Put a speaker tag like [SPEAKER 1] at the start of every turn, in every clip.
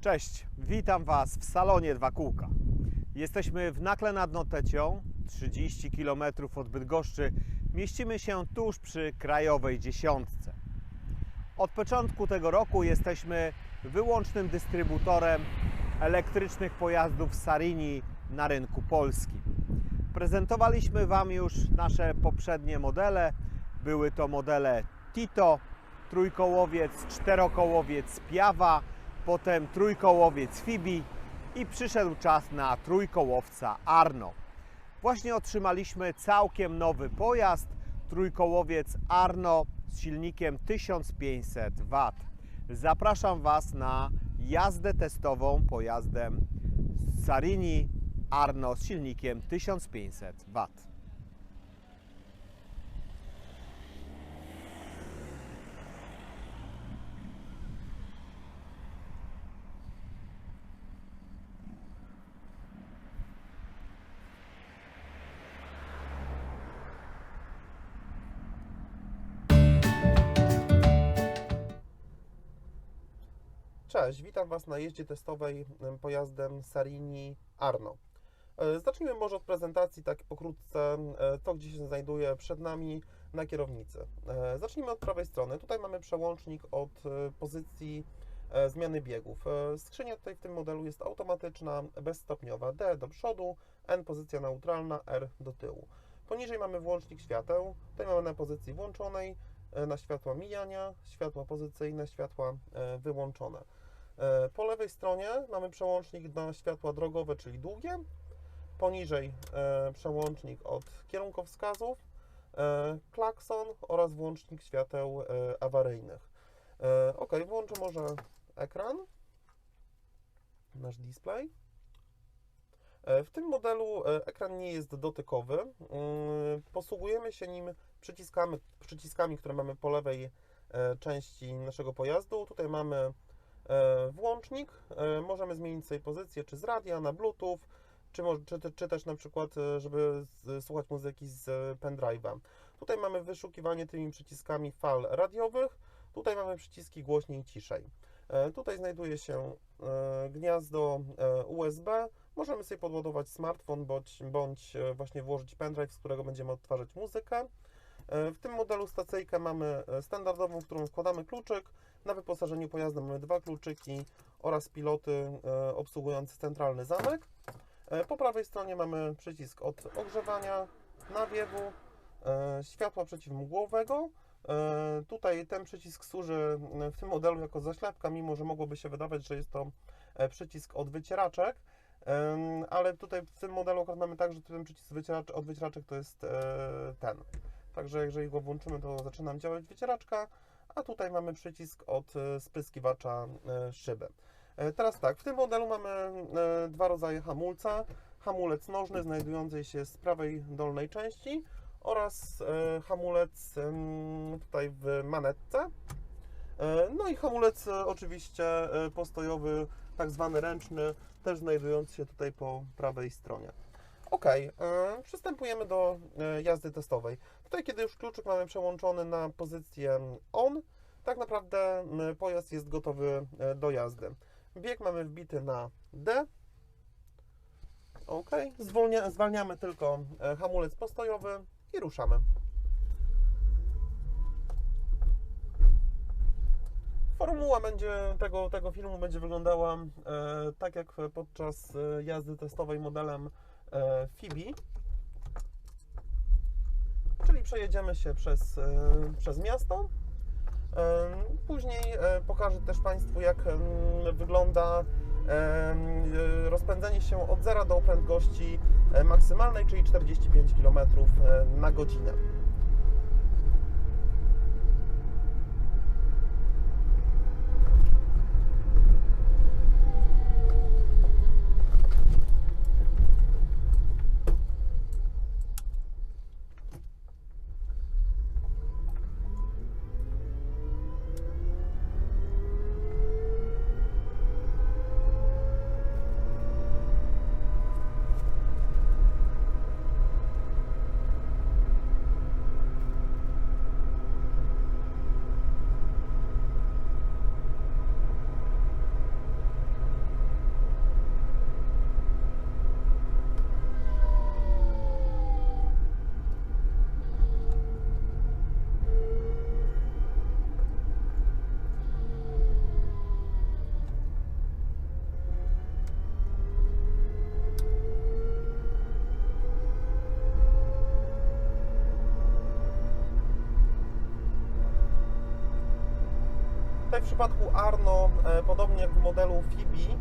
[SPEAKER 1] Cześć, witam Was w salonie Dwa Kółka. Jesteśmy w Nakle nad Notecią, 30 km od Bydgoszczy. Mieścimy się tuż przy krajowej dziesiątce. Od początku tego roku jesteśmy wyłącznym dystrybutorem elektrycznych pojazdów Sarini na rynku polskim. Prezentowaliśmy Wam już nasze poprzednie modele. Były to modele Tito, trójkołowiec, czterokołowiec Piawa, potem trójkołowiec Fibi i przyszedł czas na trójkołowca Arno. Właśnie otrzymaliśmy całkiem nowy pojazd, trójkołowiec Arno z silnikiem 1500 W. Zapraszam Was na jazdę testową pojazdem Sarini Arno z silnikiem 1500 W.
[SPEAKER 2] Cześć, witam Was na jeździe testowej em, pojazdem Sarini Arno. E, Zacznijmy może od prezentacji, tak pokrótce, e, to gdzie się znajduje przed nami na kierownicy. E, Zacznijmy od prawej strony. Tutaj mamy przełącznik od e, pozycji e, zmiany biegów. E, Skrzynia tutaj w tym modelu jest automatyczna, bezstopniowa. D do przodu, N pozycja neutralna, R do tyłu. Poniżej mamy włącznik świateł. Tutaj mamy na pozycji włączonej, e, na światła mijania, światła pozycyjne, światła e, wyłączone. E, Po lewej stronie mamy przełącznik na światła drogowe, czyli długie. Poniżej e, przełącznik od kierunkowskazów, e, klakson oraz włącznik świateł awaryjnych. Ok, włączę może ekran, nasz display. W tym modelu ekran nie jest dotykowy. Mm, Posługujemy się nim przyciskami, przyciskami, które mamy po lewej części naszego pojazdu. Tutaj mamy włącznik. E, Możemy zmienić sobie pozycję, czy z radia na Bluetooth, czy, czy, czy też na przykład, e, żeby słuchać muzyki z e, pendrive'a. Tutaj mamy wyszukiwanie tymi przyciskami fal radiowych. Tutaj mamy przyciski głośniej i ciszej. E, Tutaj znajduje się e, gniazdo e, USB. Możemy sobie podładować smartfon bądź, bądź e, właśnie włożyć pendrive, z którego będziemy odtwarzać muzykę. E, W tym modelu stacyjkę mamy e, standardową, w którą wkładamy kluczyk. Na wyposażeniu pojazdu mamy dwa kluczyki oraz piloty e, obsługujące centralny zamek. E, Po prawej stronie mamy przycisk od ogrzewania, nawiewu, e, światła przeciwmgłowego. Tutaj ten przycisk służy w tym modelu jako zaślepka, mimo że mogłoby się wydawać, że jest to przycisk od wycieraczek. Ale tutaj w tym modelu mamy tak, że ten przycisk wycieracz, od wycieraczek to jest ten. Także jeżeli go włączymy, to zaczyna działać wycieraczka, a tutaj mamy przycisk od e, spryskiwacza e, szyby. E, Teraz tak, w tym modelu mamy dwa rodzaje hamulca. Hamulec nożny znajdujący się z prawej dolnej części oraz hamulec tutaj w manetce. No i hamulec oczywiście postojowy, tak zwany ręczny, też znajdujący się tutaj po prawej stronie. Ok, e, przystępujemy do e, jazdy testowej. Tutaj, kiedy już kluczyk mamy przełączony na pozycję on, tak naprawdę pojazd jest gotowy e, do jazdy. Bieg mamy wbity na D. Ok, Zwolnia, zwalniamy tylko hamulec postojowy i ruszamy. Formuła będzie tego, tego filmu będzie wyglądała e, tak jak podczas jazdy testowej modelem Fibi. Czyli przejedziemy się przez, e, przez miasto. E, Później e, pokażę też Państwu, jak em, wygląda e, rozpędzenie się od zera do prędkości e, maksymalnej, czyli 45 km e, na godzinę. Tutaj w przypadku Arno, e, podobnie jak w modelu Fibi,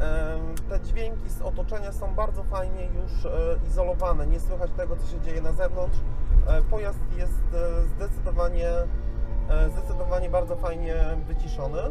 [SPEAKER 2] e, te dźwięki z otoczenia są bardzo fajnie już e, izolowane. Nie słychać tego, co się dzieje na zewnątrz. Pojazd jest zdecydowanie, zdecydowanie bardzo fajnie wyciszony.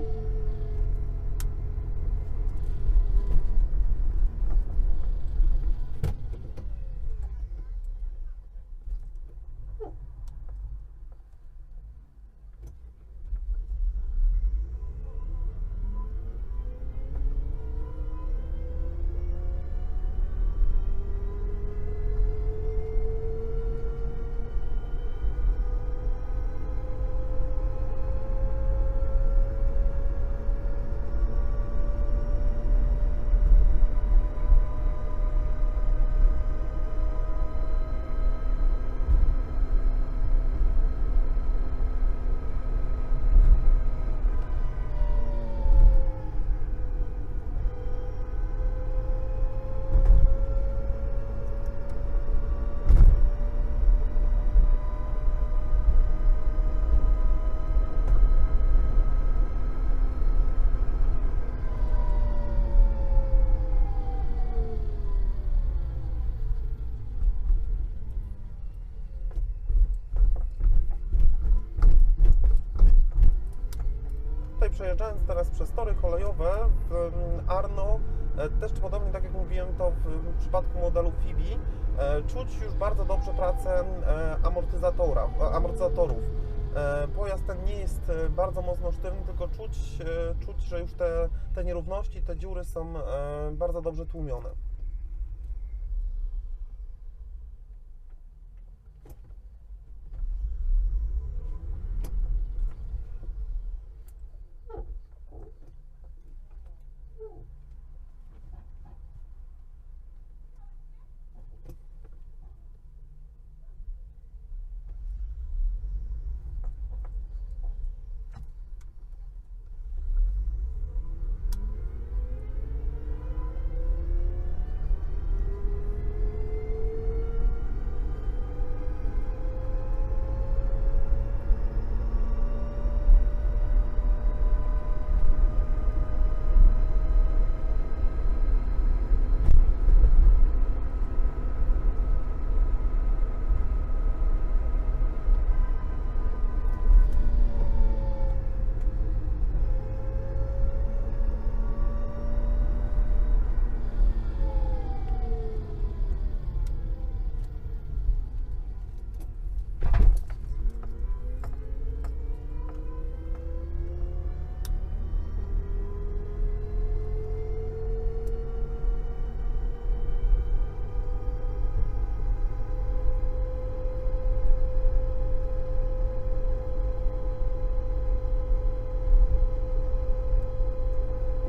[SPEAKER 2] Przejeżdżając teraz przez tory kolejowe w mm, Arno, e, też podobnie tak jak mówiłem to w przypadku modelu Fibi, e, czuć już bardzo dobrze pracę e, amortyzatora, amortyzatorów. Pojazd ten nie jest bardzo mocno sztywny, tylko czuć, czuć że już te, te nierówności, te dziury są bardzo dobrze tłumione.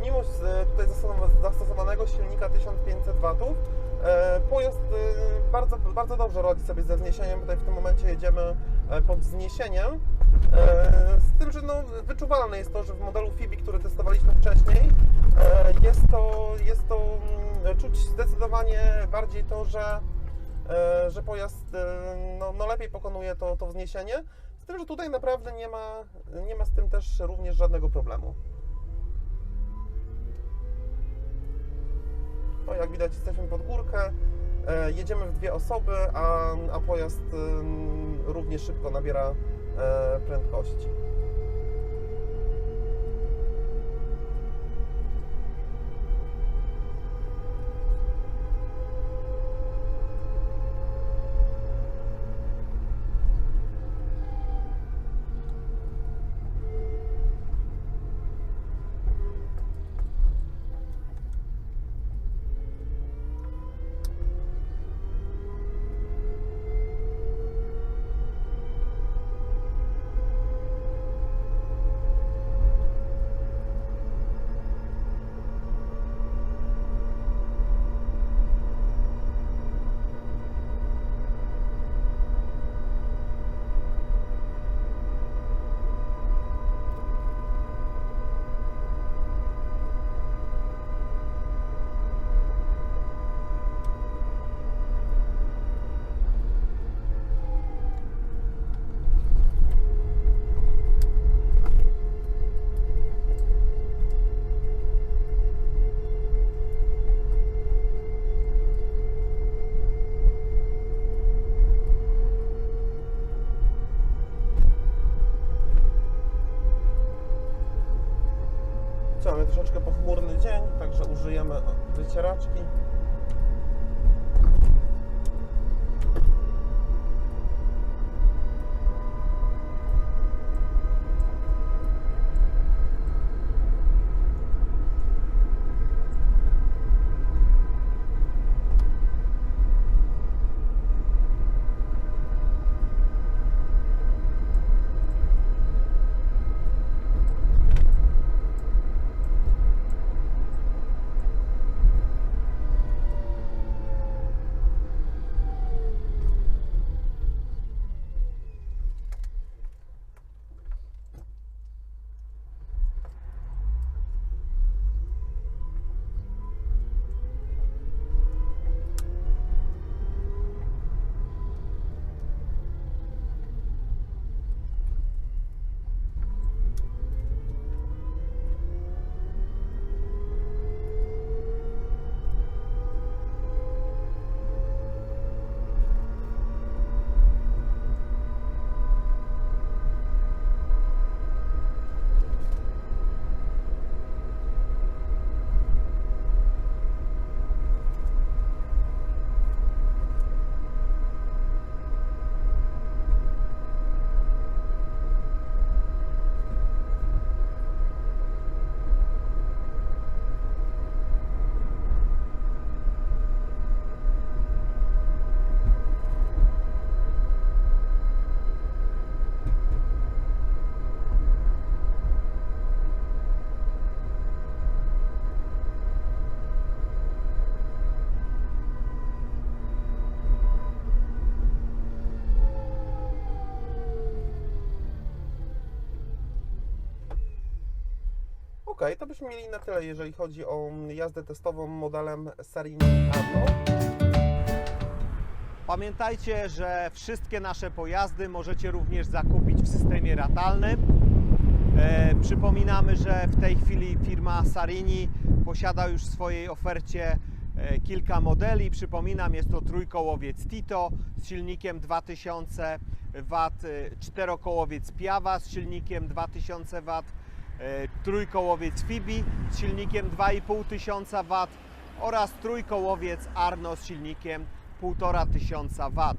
[SPEAKER 2] Mimo e, tutaj zastosowa- silnika 1500 W, pojazd bardzo, bardzo dobrze radzi sobie ze wzniesieniem. Tutaj w tym momencie jedziemy e, pod wzniesieniem. E, Z tym, że no, wyczuwalne jest to, że w modelu Fibi, który testowaliśmy wcześniej, e, jest to, jest to mm, czuć zdecydowanie bardziej to, że, że pojazd no, no lepiej pokonuje to, to wzniesienie. Z tym, że tutaj naprawdę nie ma, nie ma z tym też również żadnego problemu. Widać, jesteśmy pod górkę. E, jedziemy w dwie osoby, a, a pojazd równie szybko nabiera e, prędkości. Także użyjemy wycieraczki. Ok, to byśmy mieli na tyle, jeżeli chodzi o jazdę testową modelem Sarini Arno.
[SPEAKER 1] Pamiętajcie, że wszystkie nasze pojazdy możecie również zakupić w systemie ratalnym. E, przypominamy, że w tej chwili firma Sarini posiada już w swojej ofercie e, kilka modeli. Przypominam, jest to trójkołowiec Tito z silnikiem 2000 W, e, czterokołowiec Piawa z silnikiem 2000 W, trójkołowiec Fibi z silnikiem 2500 W oraz trójkołowiec Arno z silnikiem 1500 W.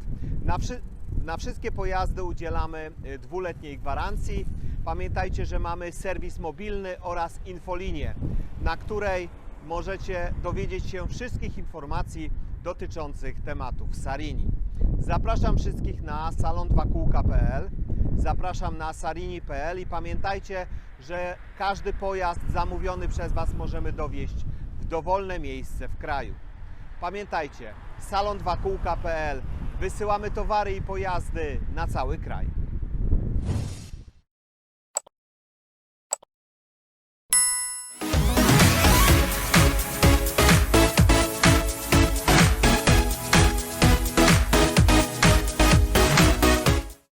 [SPEAKER 1] Na, wszy- na wszystkie pojazdy udzielamy y, dwuletniej gwarancji. Pamiętajcie, że mamy serwis mobilny oraz infolinię, na której możecie dowiedzieć się wszystkich informacji dotyczących tematów Sarini. Zapraszam wszystkich na salon2kółka.pl, zapraszam na sarini.pl i pamiętajcie, że każdy pojazd zamówiony przez Was możemy dowieść w dowolne miejsce w kraju. Pamiętajcie, salon2kółka.pl wysyłamy towary i pojazdy na cały kraj.